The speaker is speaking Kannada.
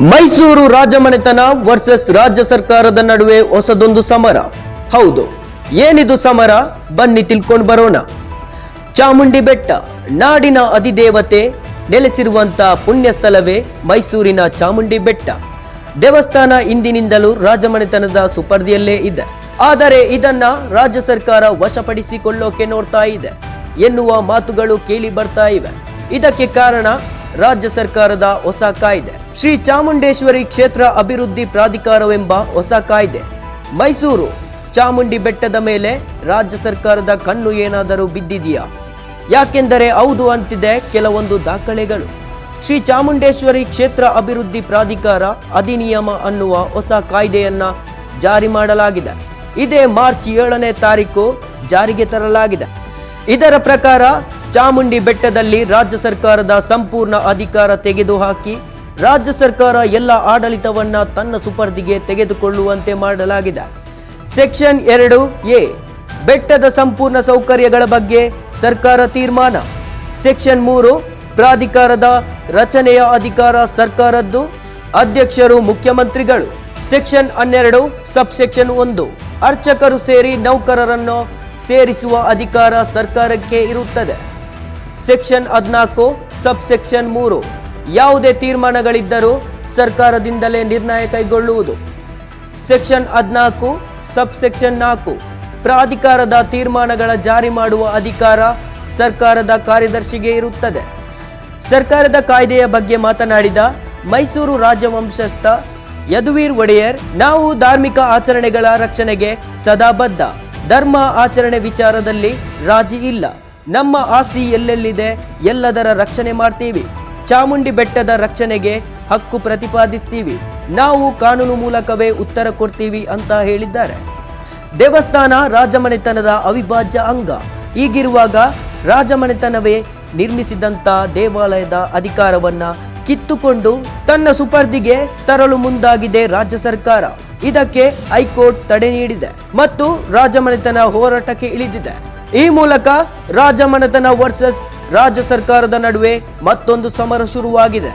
ಮೈಸೂರು ರಾಜಮನೆತನ ವರ್ಸಸ್ ರಾಜ್ಯ ಸರ್ಕಾರದ ನಡುವೆ ಹೊಸದೊಂದು ಸಮರ. ಹೌದು, ಏನಿದು ಸಮರ? ಬನ್ನಿ ತಿಳ್ಕೊಂಡು ಬರೋಣ. ಚಾಮುಂಡಿ ಬೆಟ್ಟ, ನಾಡಿನ ಅಧಿದೇವತೆ, ನೆಲೆಸಿರುವಂತ ಪುಣ್ಯ ಸ್ಥಳವೇ ಮೈಸೂರಿನ ಚಾಮುಂಡಿ ಬೆಟ್ಟ. ದೇವಸ್ಥಾನ ಇಂದಿನಿಂದಲೂ ರಾಜಮನೆತನದ ಸುಪರ್ದಿಯಲ್ಲೇ ಇದೆ. ಆದರೆ ಇದನ್ನ ರಾಜ್ಯ ಸರ್ಕಾರ ವಶಪಡಿಸಿಕೊಳ್ಳೋಕೆ ನೋಡ್ತಾ ಇದೆ. ಎನ್ನುವ ಮಾತುಗಳು ಕೇಳಿ ಬರ್ತಾ ಇವೆ. ಇದಕ್ಕೆ ಕಾರಣ ರಾಜ್ಯ ಸರ್ಕಾರದ ಹೊಸ ಕಾಯ್ದೆ. ಶ್ರೀ ಚಾಮುಂಡೇಶ್ವರಿ ಕ್ಷೇತ್ರ ಅಭಿವೃದ್ಧಿ ಪ್ರಾಧಿಕಾರವೆಂಬ ಹೊಸ ಕಾಯ್ದೆ. ಮೈಸೂರು, ಚಾಮುಂಡಿ ಬೆಟ್ಟದ ಮೇಲೆ ರಾಜ್ಯ ಸರ್ಕಾರದ ಕಣ್ಣು ಏನಾದರೂ ಬಿದ್ದಿದೆಯಾ? ಯಾಕೆಂದರೆ ಹೌದು ಅಂತಿದೆ ಕೆಲವೊಂದು ದಾಖಲೆಗಳು. ಶ್ರೀ ಚಾಮುಂಡೇಶ್ವರಿ ಕ್ಷೇತ್ರ ಅಭಿವೃದ್ಧಿ ಪ್ರಾಧಿಕಾರ ಅಧಿನಿಯಮ ಅನ್ನುವ ಹೊಸ ಕಾಯ್ದೆಯನ್ನ ಜಾರಿ ಮಾಡಲಾಗಿದೆ. ಇದೇ ಮಾರ್ಚ್ ಏಳನೇ ತಾರೀಕು ಜಾರಿಗೆ ತರಲಾಗಿದೆ. ಇದರ ಪ್ರಕಾರ ಚಾಮುಂಡಿ ಬೆಟ್ಟದಲ್ಲಿ ರಾಜ್ಯ ಸರ್ಕಾರದ ಸಂಪೂರ್ಣ ಅಧಿಕಾರ ತೆಗೆದುಹಾಕಿ ರಾಜ್ಯ ಸರ್ಕಾರ ಎಲ್ಲ ಆಡಳಿತವನ್ನ ತನ್ನ ಸುಪರ್ದಿಗೆ ತೆಗೆದುಕೊಳ್ಳುವಂತೆ ಮಾಡಲಾಗಿದೆ. ಸೆಕ್ಷನ್ ಎರಡು ಎ, ಬೆಟ್ಟದ ಸಂಪೂರ್ಣ ಸೌಕರ್ಯಗಳ ಬಗ್ಗೆ ಸರ್ಕಾರ ತೀರ್ಮಾನ. ಸೆಕ್ಷನ್ ಮೂರು, ಪ್ರಾಧಿಕಾರದ ರಚನೆಯ ಅಧಿಕಾರ ಸರ್ಕಾರದ್ದು. ಅಧ್ಯಕ್ಷರು ಮುಖ್ಯಮಂತ್ರಿಗಳು. ಸೆಕ್ಷನ್ ಹನ್ನೆರಡು ಸಬ್ ಸೆಕ್ಷನ್ ಒಂದು. ಅರ್ಚಕರು ಸೇರಿ ನೌಕರರನ್ನು ಸೇರಿಸುವ ಅಧಿಕಾರ ಸರ್ಕಾರಕ್ಕೆ ಇರುತ್ತದೆ. ಸೆಕ್ಷನ್ ಹದಿನಾಲ್ಕು ಸಬ್ ಸೆಕ್ಷನ್ ಮೂರು. ಯಾವುದೇ ತೀರ್ಮಾನಗಳಿದ್ದರೂ ಸರ್ಕಾರದಿಂದಲೇ ನಿರ್ಣಯ ಕೈಗೊಳ್ಳುವುದು. ಸೆಕ್ಷನ್ ಹದಿನಾಲ್ಕು ಸಬ್ ಸೆಕ್ಷನ್ ನಾಲ್ಕು, ಪ್ರಾಧಿಕಾರದ ತೀರ್ಮಾನಗಳ ಜಾರಿ ಮಾಡುವ ಅಧಿಕಾರ ಸರ್ಕಾರದ ಕಾರ್ಯದರ್ಶಿಗೆ ಇರುತ್ತದೆ. ಸರ್ಕಾರದ ಕಾಯ್ದೆಯ ಬಗ್ಗೆ ಮಾತನಾಡಿದ ಮೈಸೂರು ರಾಜವಂಶಸ್ಥ ಯದುವೀರ್ ಒಡೆಯರ್, ನಾವು ಧಾರ್ಮಿಕ ಆಚರಣೆಗಳ ರಕ್ಷಣೆಗೆ ಸದಾ ಬದ್ಧ. ಧರ್ಮ ಆಚರಣೆ ವಿಚಾರದಲ್ಲಿ ರಾಜಿ ಇಲ್ಲ. ನಮ್ಮ ಆಸ್ತಿ ಎಲ್ಲೆಲ್ಲಿದೆ ಎಲ್ಲದರ ರಕ್ಷಣೆ ಮಾಡ್ತೀವಿ. ಚಾಮುಂಡಿ ಬೆಟ್ಟದ ರಕ್ಷಣೆಗೆ ಹಕ್ಕು ಪ್ರತಿಪಾದಿಸ್ತೀವಿ. ನಾವು ಕಾನೂನು ಮೂಲಕವೇ ಉತ್ತರ ಕೊಡ್ತೀವಿ ಅಂತ ಹೇಳಿದ್ದಾರೆ. ದೇವಸ್ಥಾನ ರಾಜಮನೆತನದ ಅವಿಭಾಜ್ಯ ಅಂಗ. ಈಗಿರುವಾಗ ರಾಜಮನೆತನವೇ ನಿರ್ಮಿಸಿದಂತ ದೇವಾಲಯದ ಅಧಿಕಾರವನ್ನ ಕಿತ್ತುಕೊಂಡು ತನ್ನ ಸುಪರ್ದಿಗೆ ತರಲು ಮುಂದಾಗಿದೆ ರಾಜ್ಯ ಸರ್ಕಾರ. ಇದಕ್ಕೆ ಹೈಕೋರ್ಟ್ ತಡೆ ನೀಡಿದೆ ಮತ್ತು ರಾಜಮನೆತನ ಹೋರಾಟಕ್ಕೆ ಇಳಿದಿದೆ. ಈ ಮೂಲಕ ರಾಜಮನೆತನ ವರ್ಸಸ್ ರಾಜ್ಯ ಸರ್ಕಾರದ ನಡುವೆ ಮತ್ತೊಂದು ಸಮರ ಶುರುವಾಗಿದೆ.